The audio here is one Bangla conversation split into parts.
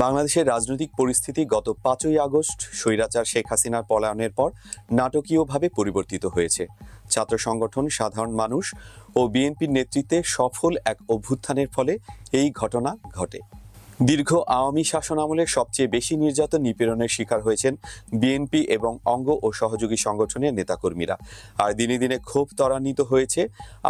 বাংলাদেশের রাজনৈতিক পরিস্থিতি গত পাঁচই আগস্ট স্বৈরাচার শেখ হাসিনার পলায়নের পর নাটকীয়ভাবে পরিবর্তিত হয়েছে। ছাত্র সংগঠন সাধারণ মানুষ ও বিএনপির নেতৃত্বে সফল এক অভ্যুত্থানের ফলে এই ঘটনা ঘটে। দীর্ঘ আওয়ামী শাসন আমলে সবচেয়ে বেশি নির্যাতন নিপীড়নের শিকার হয়েছেন বিএনপি এবং অঙ্গ ও সহযোগী সংগঠনের নেতাকর্মীরা। আর দিনে দিনে ক্ষোভ ত্বরান্বিত হয়েছে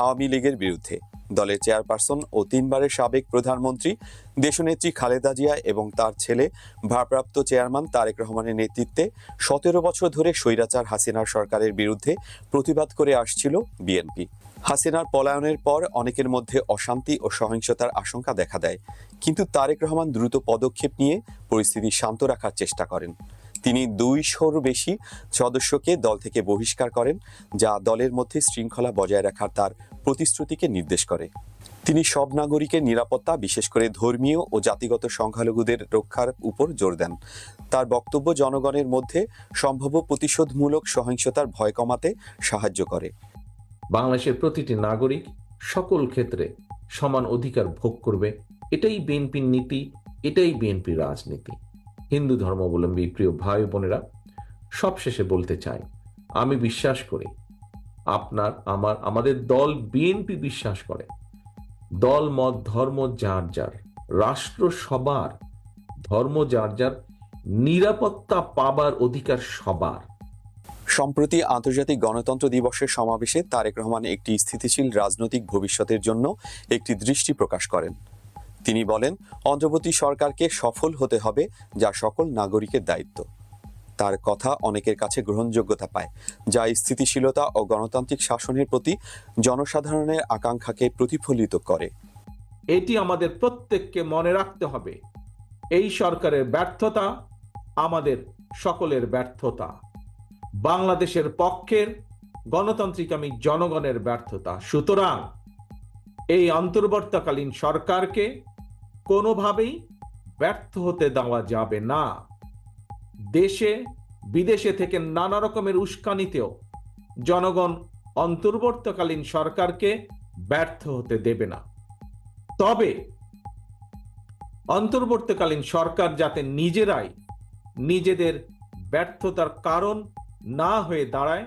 আওয়ামী লীগের বিরুদ্ধে। দলের চেয়ারপারসন ও তিনবারের সাবেক প্রধানমন্ত্রী, দেশনেত্রী খালেদা জিয়া এবং তার ছেলে, ভারপ্রাপ্ত চেয়ারম্যান তারেক রহমানের নেতৃত্বে সতেরো বছর ধরে স্বৈরাচার হাসিনার সরকারের বিরুদ্ধে প্রতিবাদ করে আসছিল বিএনপি। হাসিনার পলায়নের পর অনেকের মধ্যে অশান্তি ও সহিংসতার আশঙ্কা দেখা দেয়। কিন্তু তারেক রহমান দ্রুত পদক্ষেপ নিয়ে পরিস্থিতি শান্ত রাখার চেষ্টা করেন। তিনি দুইশোর বেশি সদস্যকে দল থেকে বহিষ্কার করেন, যা দলের মধ্যে শৃঙ্খলা বজায় রাখার তার প্রতিশ্রুতিকে নির্দেশ করে। তিনি সব নাগরিকের নিরাপত্তা, বিশেষ করে ধর্মীয় ও জাতিগত সংখ্যালঘুদের রক্ষার উপর জোর দেন। তার বক্তব্য জনগণের মধ্যে সম্ভাব্য প্রতিশোধমূলক সহিংসতার ভয় কমাতে সাহায্য করে। বাংলাদেশের প্রতিটি নাগরিক সকল ক্ষেত্রে সমান অধিকার ভোগ করবে। এটাই বিএনপির নীতি, এটাই বিএনপির রাজনীতি। হিন্দু ধর্মাবলম্বী প্রিয় ভাই বোনেরা, সবশেষে বলতে চাই, আমি বিশ্বাস করি আপনার, আমার, আমাদের দল বিএনপি বিশ্বাস করে। দল, মত, ধর্ম, যার যার। রাষ্ট্র সবার, ধর্ম, যার যার নিরাপত্তা পাবার অধিকার সবার। সম্প্রতি আন্তর্জাতিক গণতন্ত্র দিবসের সমাবেশে তারেক রহমান একটি স্থিতিশীল রাজনৈতিক ভবিষ্যতের জন্য একটি দৃষ্টি প্রকাশ করেন। তিনি বলেন, অন্তর্বর্তী সরকারকে সফল হতে হবে যা সকল নাগরিকের দায়িত্ব। তার কথা অনেকের কাছে গ্রহণযোগ্যতা পায়, যা স্থিতিশীলতা ও গণতান্ত্রিক শাসনের প্রতি জনসাধারণের আকাঙ্ক্ষাকে প্রতিফলিত করে। এটি আমাদের প্রত্যেককে মনে রাখতে হবে, এই সরকারের ব্যর্থতা আমাদের সকলের ব্যর্থতা। বাংলাদেশের পক্ষের গণতান্ত্রিক আমি জনগণের ব্যর্থতা। সুতরাং এই অন্তর্বর্তীকালীন সরকারকে কোনোভাবেই ব্যর্থ হতে দেওয়া যাবে না। দেশে, বিদেশে থেকে নানা রকমের উস্কানিতেও জনগণ অন্তর্বর্তীকালীন সরকারকে ব্যর্থ হতে দেবে না। তবে অন্তর্বর্তীকালীন সরকার যাতে নিজেরাই নিজেদের ব্যর্থতার কারণ না হয়ে দাঁড়ায়,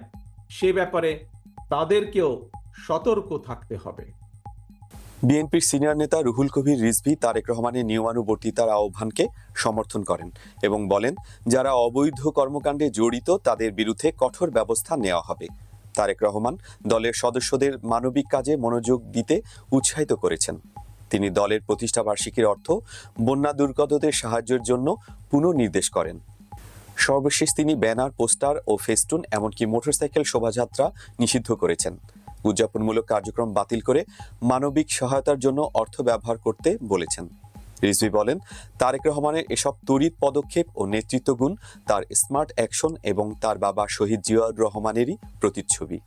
সে ব্যাপারে তাদেরকেও সতর্ক থাকতে হবে। বিএনপির সিনিয়র নেতা রুহুল কবির রিজভি তারেক রহমানের নিয়মানুবর্তিতার আহ্বানকে সমর্থন করেন এবং বলেন, যারা অবৈধ কর্মকাণ্ডে জড়িত তাদের বিরুদ্ধে কঠোর ব্যবস্থা নেওয়া হবে। তারেক রহমান দলের সদস্যদের মানবিক কাজে মনোযোগ দিতে উৎসাহিত করেছেন। তিনি দলের প্রতিষ্ঠা বার্ষিকীর অর্থ বন্যা দুর্গতদের সাহায্যের জন্য পুনর্নির্দেশ করেন। সর্বশেষ তিনি ব্যানার, পোস্টার ও ফেস্টুন, এমনকি মোটরসাইকেল শোভাযাত্রা নিষিদ্ধ করেছেন। উদযাপনমূলক কার্যক্রম বাতিল করে মানবিক সহায়তার জন্য অর্থ ব্যবহার করতে বলেছেন। রিজভি বলেন, তারেক রহমানের এসব তড়িৎ পদক্ষেপ ও নেতৃত্বগুণ তার স্মার্ট অ্যাকশন এবং তার বাবা শহীদ জিয়াউর রহমানেরই প্রতিচ্ছবি।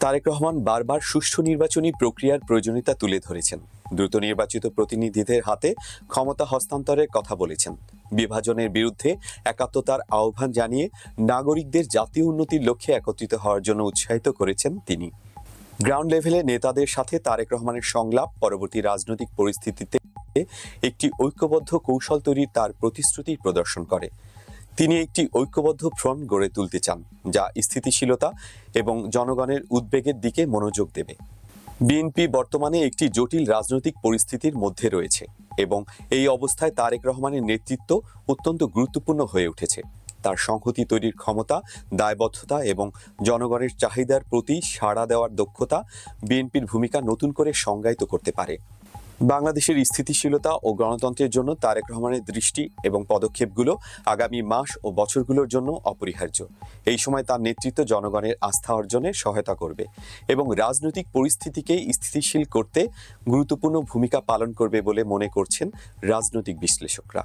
তারেক রহমান বারবার সুষ্ঠু নির্বাচনী প্রক্রিয়ার প্রয়োজনীয়তা তুলে ধরেছেন। দ্রুত নির্বাচিত প্রতিনিধিদের হাতে ক্ষমতা হস্তান্তরের কথা বলেছেন। বিভাজনের বিরুদ্ধে একাত্মতার আহ্বান জানিয়ে নাগরিকদের জাতীয় উন্নতির লক্ষ্যে একত্রিত হওয়ার জন্য উৎসাহিত করেছেন তিনি। গ্রাউন্ড লেভেলে নেতাদের সাথে তারেক রহমানের সংলাপ, পরবর্তী রাজনৈতিক পরিস্থিতিতে একটি ঐক্যবদ্ধ কৌশল তৈরির তার প্রতিশ্রুতি প্রদর্শন করে। তিনি একটি ঐক্যবদ্ধ ফ্রন্ট গড়ে তুলতে চান, যা স্থিতিশীলতা এবং জনগণের উদ্বেগের দিকে মনোযোগ দেবে। বিএনপি বর্তমানে একটি জটিল রাজনৈতিক পরিস্থিতির মধ্যে রয়েছে এবং এই অবস্থায় তারেক রহমানের নেতৃত্ব অত্যন্ত গুরুত্বপূর্ণ হয়ে উঠেছে। তার সংহতি তৈরির ক্ষমতা, দায়বদ্ধতা এবং জনগণের চাহিদার প্রতি সাড়া দেওয়ার দক্ষতা বিএনপির ভূমিকা নতুন করে সংজ্ঞায়িত করতে পারে। বাংলাদেশের স্থিতিশীলতা ও গণতন্ত্রের জন্য তারেক রহমানের দৃষ্টি এবং পদক্ষেপগুলো আগামী মাস ও বছরগুলোর জন্য অপরিহার্য। এই সময় তার নেতৃত্ব জনগণের আস্থা অর্জনে সহায়তা করবে এবং রাজনৈতিক পরিস্থিতিকে স্থিতিশীল করতে গুরুত্বপূর্ণ ভূমিকা পালন করবে বলে মনে করছেন রাজনৈতিক বিশ্লেষকরা।